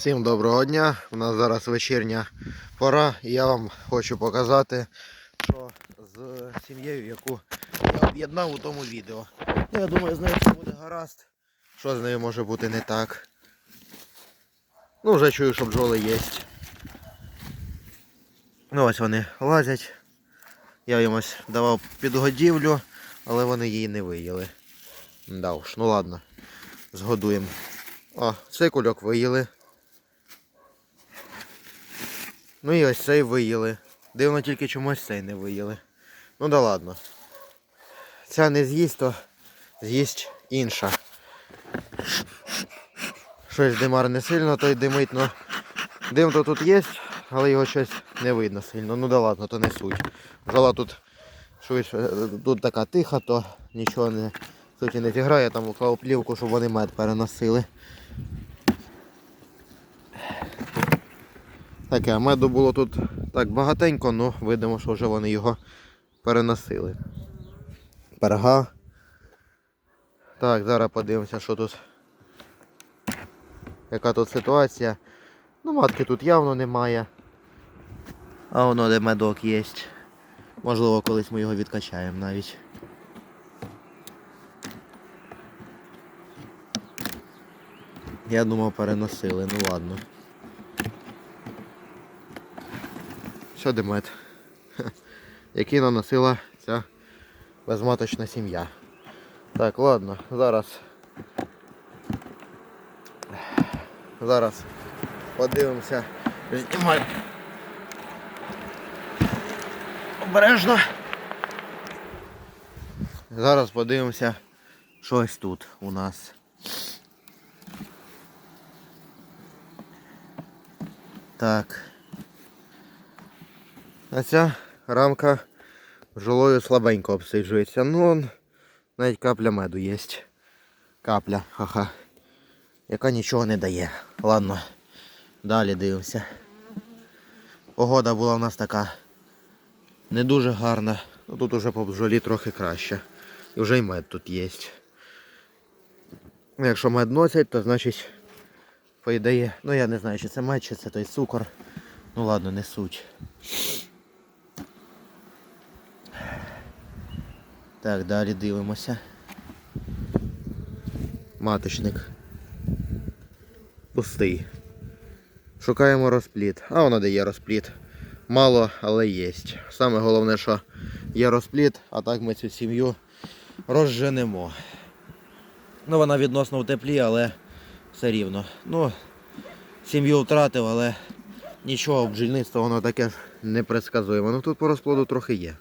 Всім доброго дня. У нас зараз вечірня пора і я вам хочу показати, що з сім'єю, яку я об'єднав у тому відео. Я думаю, з нею все буде гаразд. Що з нею може бути не так. Ну, вже чую, що бджоли є. Ну ось вони лазять. Я їм ось давав підгодівлю, але вони її не виїли. Да уж, ну ладно. Згодуємо. О, цей кульок виїли. Ну і ось цей виїли. Дивно тільки чомусь цей не виїли. Ну да ладно. Ця не з'їсть, то з'їсть інша. Щось димар не сильно, той димить, ну дим то тут є, але його щось не видно сильно. Ну да ладно, то не суть. Жала тут швидше, тут така тиха, то нічого не суті не зіграє, там уклав плівку, щоб вони мед переносили. Таке, меду було тут так багатенько, але видимо, що вже вони його переносили. Перга. Так, зараз подивимося, що тут. Яка тут ситуація. Ну, матки тут явно немає. А воно де медок є. Можливо, колись ми його відкачаємо навіть. Я думав переносили, ну ладно. Сюди мед. Який наносила ця безматочна сім'я. Так, ладно, зараз. Зараз подивимося. Знімай. Обережно. Зараз подивимося, щось тут у нас. Так. А ця рамка жилою слабенько обсиджується. Ну, навіть капля меду є. Капля, ха-ха. Яка нічого не дає. Ладно, далі дивимося. Погода була у нас така не дуже гарна. Ну, тут уже по бджолі трохи краще. І вже й мед тут є. Ну, Якщо мед носять, то значить, по ідеї, ну я не знаю, чи це мед, чи це той цукор. Ну ладно, не суть. Так, далі дивимося. Маточник. Пустий. Шукаємо розпліт. А воно де є розпліт. Мало, але є. Саме головне, що є розпліт, а так ми цю сім'ю розженемо. Ну, вона відносно в теплі, але все рівно. Ну, сім'ю втратив, але нічого, бджільництво воно таке ж непредсказуємо. Ну тут по розплоду трохи є.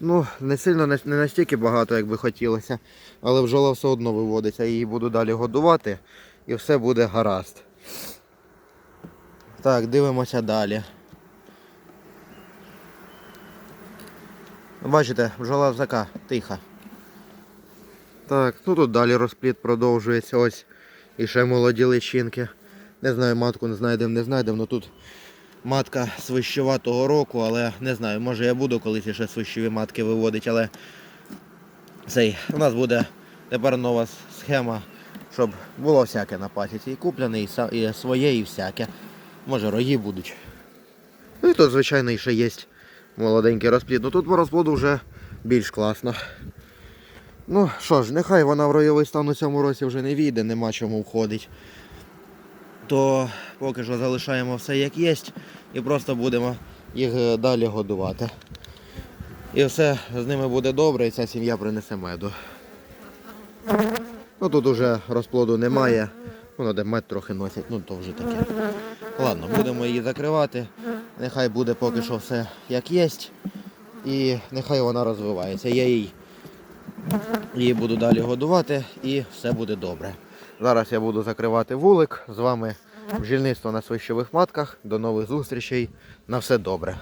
Ну, не сильно не настільки багато, як би хотілося, але бджола все одно виводиться. Її буду далі годувати і все буде гаразд. Так, дивимося далі. Бачите, бджола така, тиха. Так, ну тут далі розпліт продовжується. Ось і ще молоді личинки. Не знаю, матку не знайдемо, не знайдемо, але тут матка свищова того року, але не знаю, може я буду колись ще свищові матки виводити, але цей, у нас буде тепер нова схема, щоб було всяке на пасіці. І купляне, і, і своє, і всяке. Може рої будуть. Ну і тут, звичайно, ще є молоденький розплід. Ну тут по розплоду вже більш класно. Ну що ж, нехай вона в ройовий стан у цьому році вже не війде, нема чому входить. То поки що залишаємо все як є і просто будемо їх е, далі годувати. І все з ними буде добре, і ця сім'я принесе меду. Ну тут уже розплоду немає. Воно де мед трохи носять, ну то вже таке. Ладно, будемо її закривати. Нехай буде поки що все як є. І нехай вона розвивається. Я їй її буду далі годувати і все буде добре. Зараз я буду закривати вулик. З вами бджільництво на свищових матках. До нових зустрічей. На все добре.